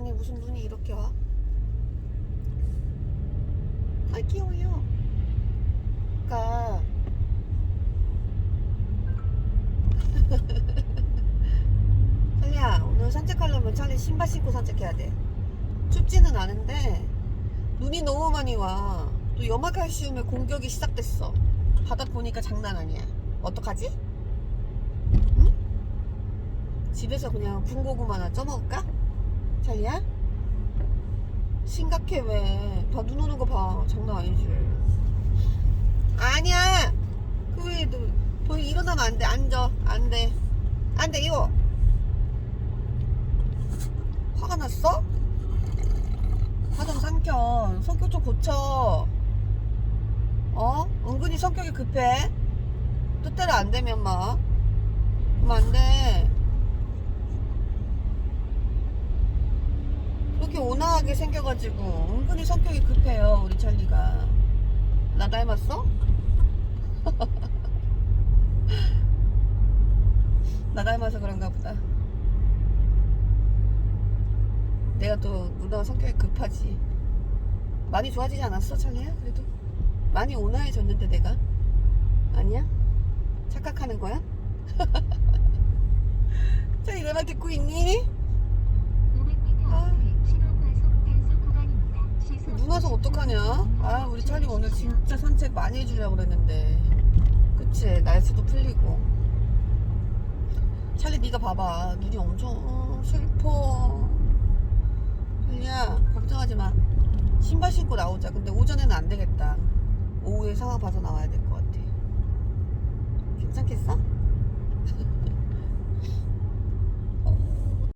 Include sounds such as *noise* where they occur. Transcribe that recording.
아니 무슨 눈이 이렇게 와? 아 귀여워요. 그러니까 *laughs* 찰리야 오늘 산책하려면 찰리 신발 신고 산책해야 돼. 춥지는 않은데 눈이 너무 많이 와. 또 염화칼슘의 공격이 시작됐어. 바다 보니까 장난 아니야. 어떡하지? 응? 집에서 그냥 군고구마 하나 쪄먹을까? 찰리야? 심각해 왜? 봐 눈 오는 거 봐. 장난 아니지. 아니야. 너, 너 일어나면 안 돼. 앉아. 안 돼. 안 돼. 이거. 화가 났어? 화좀 삼켜. 성격 좀 고쳐. 어? 은근히 성격이 급해. 뜻대로 안 되면 막. 그럼 안 돼. 그렇게 온화하게 생겨가지고 은근히 성격이 급해요 우리 찰리가 나 닮았어? *laughs* 나 닮아서 그런가 보다 내가 또 누나가 성격이 급하지 많이 좋아지지 않았어 찰리야 그래도 많이 온화해졌는데 내가 아니야? 착각하는 거야? 찰리 내말 듣고 있니? 500m 아. 앞에 신호과속 단속 구간입니다. 시속 눈 와서 어떡하냐? 아 우리 찰리 오늘 진짜 산책 많이 해주려고 그랬는데. 그치? 날씨도 풀리고. 찰리 네가 봐봐. 눈이 엄청 슬퍼. 찰리야 걱정하지 마. 신발 신고 나오자. 근데 오전에는 안 되겠다. 오후에 상황 봐서 나와야 될 것 같아. 괜찮겠어?